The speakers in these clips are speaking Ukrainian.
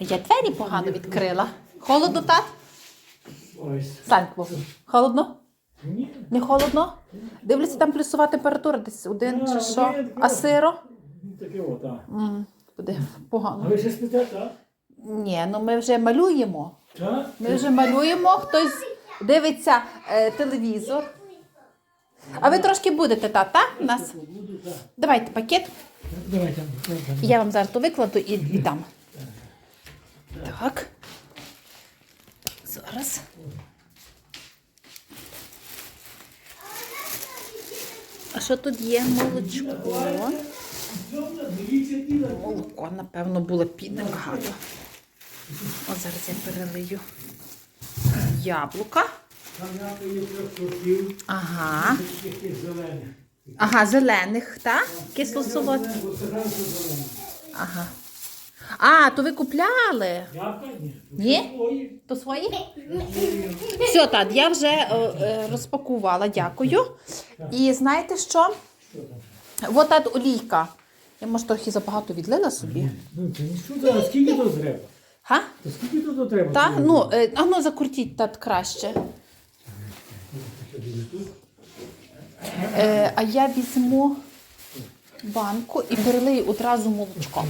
А я двері погано відкрила. Холодно, тат? Ось. Санько, холодно? Ні. Не холодно? Дивлюся, там плюсова температура десь один А, чи що. А сиро? Таке от, так. М, Буде А погано. ви ще спите, так? Ні, ну ми вже малюємо. Так? Ми вже малюємо, хтось дивиться е, телевізор. А ви трошки будете, та, та? У нас? Буду, так. Давайте пакет. Давайте. давайте. Я вам зараз то викладу і, і дам. Так. Зараз. А що тут є? Молочко. Молоко, напевно, було піде багато. От зараз я перелию яблука. Ага. Ага, зелених, так? Що зелені. Ага. А, то ви купляли? Яка? Ні. Ні? То свої? Все, так, я вже е, е, розпакувала, дякую. І знаєте що? Що там? От та олійка. Я, може, трохи забагато відлила собі. Ну, це не скільки тут треба? Га? Та скільки тут треба? Та? Ну, е, а ну закрутіть так краще. Е, а я візьму банку і перелию одразу молочком.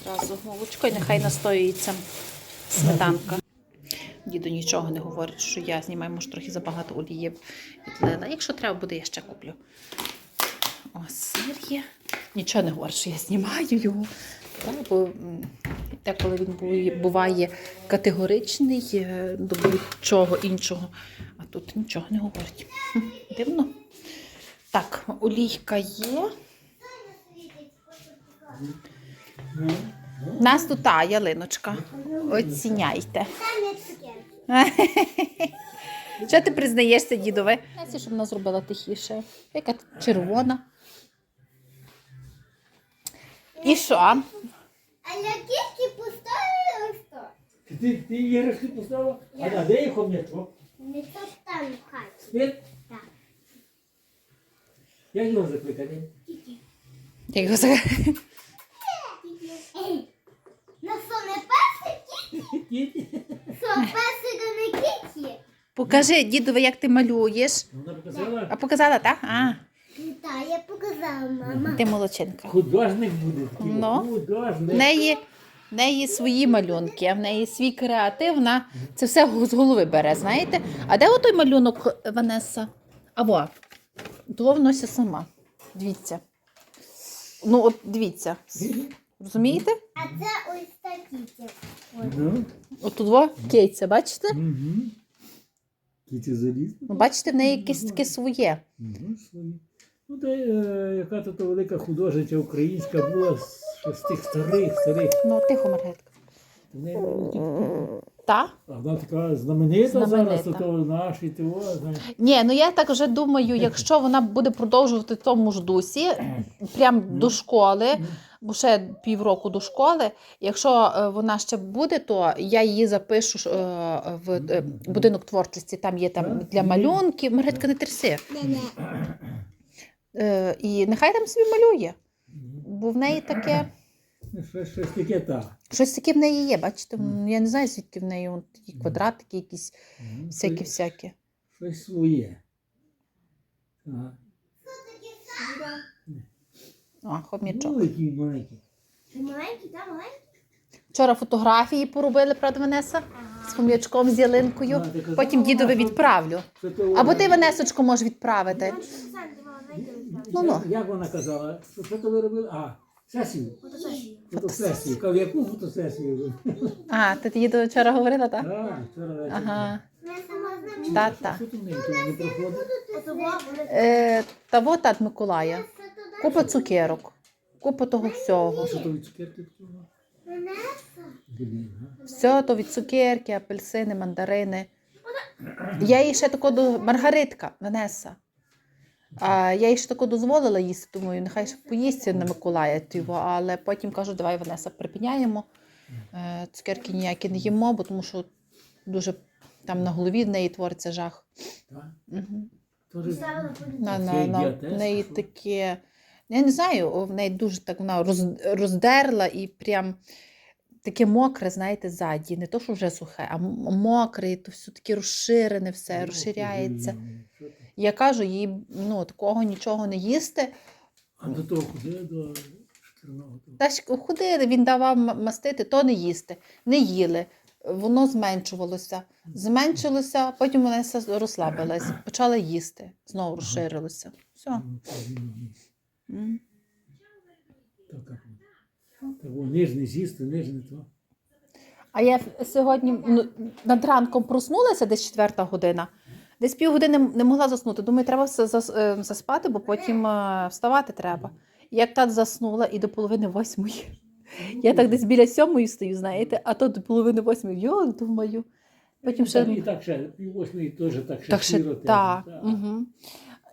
Одразу молочко і нехай настоюється сметанка. Діду нічого не говорить, що я знімаю, може трохи забагато олії відлила. Якщо треба буде, я ще куплю. О, сир є. Нічого не говорить, що я знімаю його. Так, бо деколи він буває категоричний е, до будь-чого іншого, а тут нічого не говорить. Дивно. Так, олійка є. У нас тут та ялиночка. Оціняйте. Що ти признаєшся, дідове? Знаєте, щоб вона зробила тихіше. Яка червона. І що? А я кістки поставила ось то. Ти, ти іграшки поставила? А, де є хом'ячок? Не то там в хаті. Як його закликати? Як його за- Ей, на що не песик? Кіт? Що, песика не кіті? Покажи, дідове, як ти малюєш. Вона показала, А показала, так? А, Так, я показала, мама. ти молодчинка. художник буде. такий, Ну. В неї, в неї свої малюнки, а в неї свій креатив, вона це все з голови бере, знаєте? А де отой малюнок Ванеса? А вносить сама. Дивіться. Ну, от дивіться. Розумієте? А це ось такі. Ну. От тут во кейця, бачите? Угу. Кіті залізли. Ну, бачите, в неї якесь таке своє. Ну, свої. Ну, та е, яка то велика художниця українська була з, з тих старих, старих. Ну, тихо, Маргетка. В неї Та? А вона така знаменита, Знаменита. зараз, то, то наші того. Ні, ну я так вже думаю, якщо вона буде продовжувати в тому ж дусі, прям до школи, бо ще півроку до школи. Якщо е, вона ще буде, то я її запишу е, в е, будинок творчості. Там є там для малюнків. Маргетка, не тряси. Не-не. Е, І нехай там собі малює. Бо в неї таке, Щось, щось таке так. щось таке в неї є. Бачите, М, я не знаю, звідки в неї вон такі квадратики, якісь Ну, всякі щось- всякі. Щось своє. Ага. А, хом'ячок. Великий, маленький. Ти маленький, так, маленький? Вчора фотографії поробили, правда, Ванеса? З хом'ячком, з ялинкою. Потім дідові що- відправлю. Або ти, Ванесочку, можеш відправити. Ну, ну. Як, як вона казала? Що, що то ви робили? А, сесію. Фотосесію. Кажу, яку фотосесію? А, ти дідові вчора говорила, так? Так, вчора вечір. Ага. Що не, проходить? Е, та вот тат Миколая. Купа цукерок. Купа того всього. Що то від цукерки цього? Все то від цукерки, апельсини, мандарини. Я їй ще тако до Маргаритка, Ванеса. А я їй ще тако дозволила їсти, думаю, нехай ще поїсться на Миколая тіво, але потім кажу, давай Ванеса припиняємо. Е, Цукерки ніякі не їмо, бо тому що дуже там на голові в неї твориться жах. Так? Угу. Тоже На, на, на, в неї таке Я не знаю, в неї дуже так вона роз- роздерла і прям таке мокре, знаєте, ззаді. Не то, що вже сухе, а мокре, то все таке розширене, все Ну, розширяється. Я кажу, їй ну, такого нічого не їсти. А до того куди до шкірного? Та ходили, він давав мастити, то не їсти, не їли. Воно зменшувалося. Зменшилося, потім вона все розслабилась, почала їсти, знову розширилося. Все. Ну. Так. Так, нижний з'їсти, нижний то. А я сьогодні ну, над ранком проснулася, десь четверта година. Десь півгодини не могла заснути. Думаю, треба все е, заспати, бо потім е, вставати треба. Як так заснула і до половини восьмої. Я так десь біля сьомої стою, знаєте, а то до половини восьмої, йо, думаю. Потім ще І так ще, пів восьмої теж так ще Так ще так. Угу.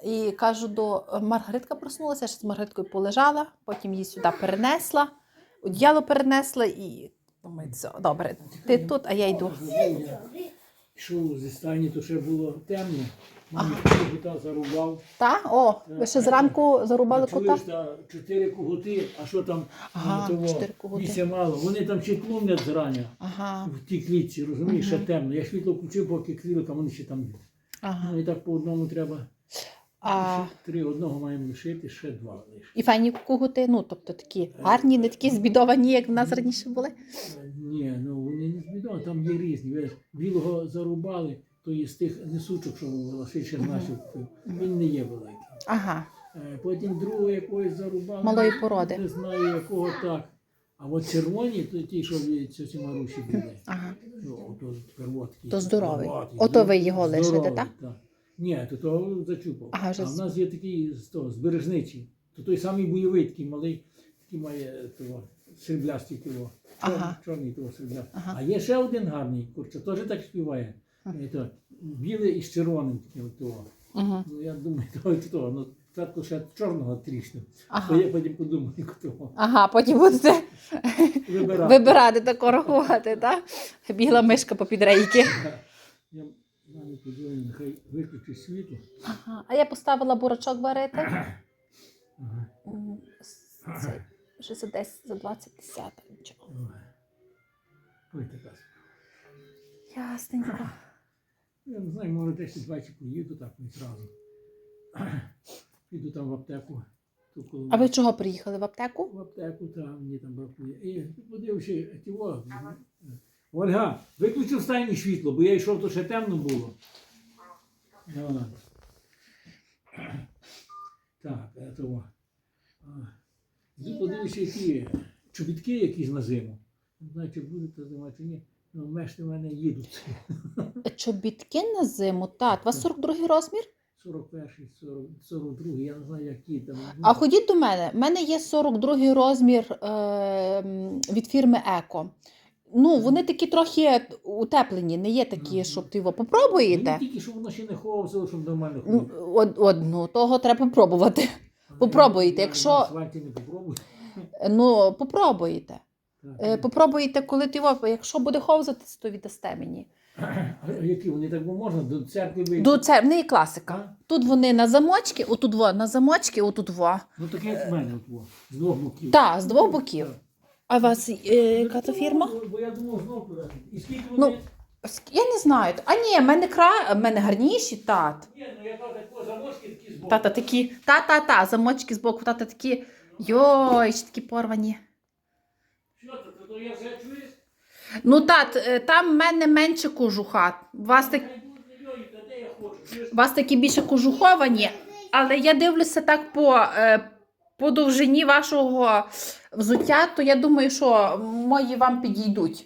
І кажу до Маргаритка проснулася, ще з Маргариткою полежала, потім її сюди перенесла, одіяло перенесла і думаю, добре, ти тут, а я йду. Йшов зі стані, то ще було темно. Мамі кота зарубав. Та? О, ви ще зранку зарубали А чуєш, кота? та, чотири кугути, а що там Ага, ну, того, чотири кугути. місця мало. Вони там ще тлумлять зрання Ага, в тій клітці, розумієш, ще темно. Я світло включив, поки крилика, вони ще там. є. ага. Ну і так по одному треба. А, Ще Три одного маємо лишити, ще два лише. і файні кугути, ну, тобто такі гарні, не такі збідовані, як в нас раніше були. Ні, ну вони не збідомо, там є різні. Ви ж білого зарубали, то є з тих несучок, що Василь Чернашів купив. Він не є великий. Ага, Е, Потім другого якогось зарубали. Малої породи. Не знаю якого так. А от червоні, то ті, що від ці Марусі були. ага. Ну, то первотки. То здоровий. Здоровий. Ото ви його лишите, Здоровий, так? Ні, то того зачупав. Ага, вже а в нас є такий з того, збережничий. То той самий бойовий, такий малий, такий має того, сріблястий того. Чор, Ага. Чорний сріблястий. Ага. А є ще один гарний, курча, теж так співає. Ага. Е, То, білий із червоним таким. Угу. Ну, я думаю, то хто. Ну, спочатку ще чорного трішну. Ага. Я потім подумаю, хто. Ага, потім будете Вибирати. вибирати та коригувати, так? Бігла мишка по підрейки. Я мамі подумаю, нехай виключить світло. Ага. А я поставила бурачок варити. Ага. Вже за десь за 20 10 нічого. Ой. Ясненько. Я не знаю, може десь двічі поїду так не зразу. Піду там в аптеку. ту коло- А ви чого приїхали в аптеку? В аптеку там мені там бракує. І подивився, тіво. Ольга, виключив стайні світло, бо я йшов, то ще темно було. Так, е, того. А, подивися, які чобітки якісь на зиму. Не знаю, чи буде та зима, чи ні. Ну, мешти в мене їдуть. Чобітки на зиму, так. У вас 42 розмір? 41, 40, 42, я не знаю, які там. ну, А ходіть до мене. У мене є 42 розмір е, від фірми Еко. Ну, вони такі трохи утеплені, не є такі, щоб ти його Мені попробуєте. тільки, щоб воно ще не ховався, щоб нормально Ну, ходити. од- одну, того треба попробувати. Попробуйте, якщо-. Ну, попробуйте. Е, Попробуйте, коли ти його, якщо буде ховзатись, то віддасте мені. Які вони так бо можна до церкви вийти? До це в неї класика. А? Тут вони на замочки, отут во, на замочки, отут во. Ну таке як в мене от, во, з двох боків. Так, з двох боків. А у вас е, яка то фірма? Бо- я думав знову туди. І скільки Ну, вони? Ск- Я не знаю. А ні, в мене кра... в мене гарніші, тат. Ні, ну яка тако замочки такі збоку. Тата такі, та-та-та, замочки з боку, тата такі. Йой, ще такі порвані. Що це? То, то я вже чуєш? Ну, тат, е, там в мене менше кожуха. У вас, так... Я у вас такі більше кожуховані, але я дивлюся так по, е, по довжині вашого взуття, то я думаю, що мої вам підійдуть.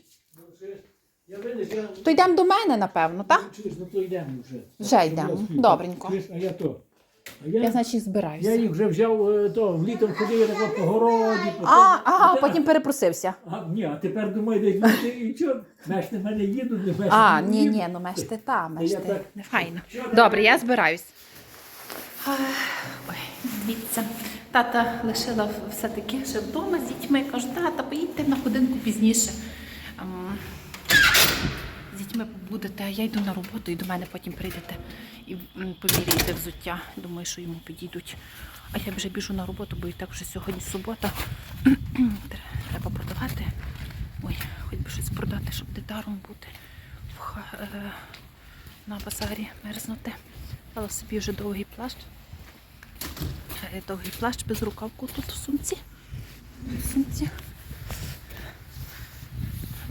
Ну? Я я... То йдемо до мене, напевно, так? Чуєш, ну то йдемо вже. Вже йдемо. Добренько. Чуєш, а я то. А я, Я, значить, я їх вже взяв е, то, влітом ходив я так по городі. По А, тому. ага, Та- потім перепросився. А, ні, а тепер думаю, де люди, і що? Мешти в мене їдуть, не мешти. А, ні, ні, ну мешти та, Та я мешти. так- файно. Добре, я збираюсь. Ой, дивіться. Тата лишила все-таки ще вдома з дітьми. Кажу, тата, поїдьте на годинку пізніше. Ем, З дітьми побудемо. будете, я йду на роботу і до мене потім прийдете і поміряєте взуття. Думаю, що йому підійдуть. А я вже біжу на роботу, бо і так вже сьогодні субота. Треба продавати. Ой, хоч би щось продати, щоб не даром бути в е, на базарі мерзнути. Дала собі вже довгий плащ. Е, Довгий плащ без рукавку тут в сумці. В сумці.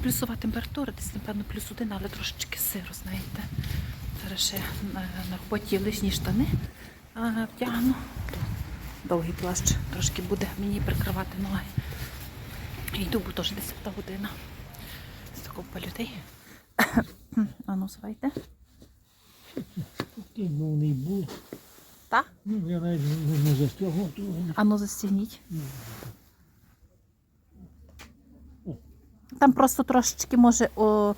Плюсова температура, десь, напевно, плюс один, але трошечки сиро, знаєте. Зараз ще на, на роботі лишні штани а, вдягну. Довгий плащ трошки буде мені прикривати ноги. Йду, бо теж 10 година. З купа людей. А ну, звайте. Такий мовний був. Та? Ну, я навіть не, не застягнув того. А ну застігніть. Там просто трошечки може. О...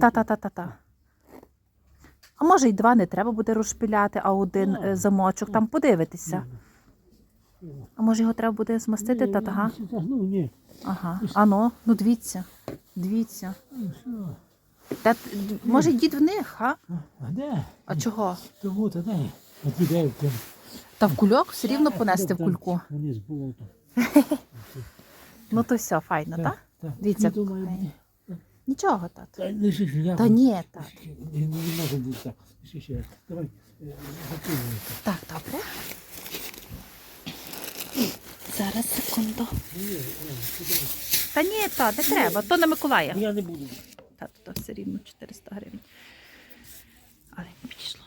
Та-та-та-та-та. А може й два не треба буде розшпиляти, а один е, замочок. Там подивитися. А може його треба буде змастити? Та ага. Ну, ні. Ага. А ну, ну дивіться. Дивіться. Ну, що? Та, т- може дід в них, а? А де? А чого? Тому та де? От іде в тим. Та в кульок все рівно понести в Там кульку. Вони з болотом. Ну то все, файно, так? Дивіться. Нічого, тат. Та не ще я. Та ні, тат. Не, не може бути так. Ще ще раз. Давай. е. Так, добре. Зараз секунду. Та ні, та, не треба, то на Миколая. Я не буду. Та, то все рівно 400 гривень. Але не підійшло.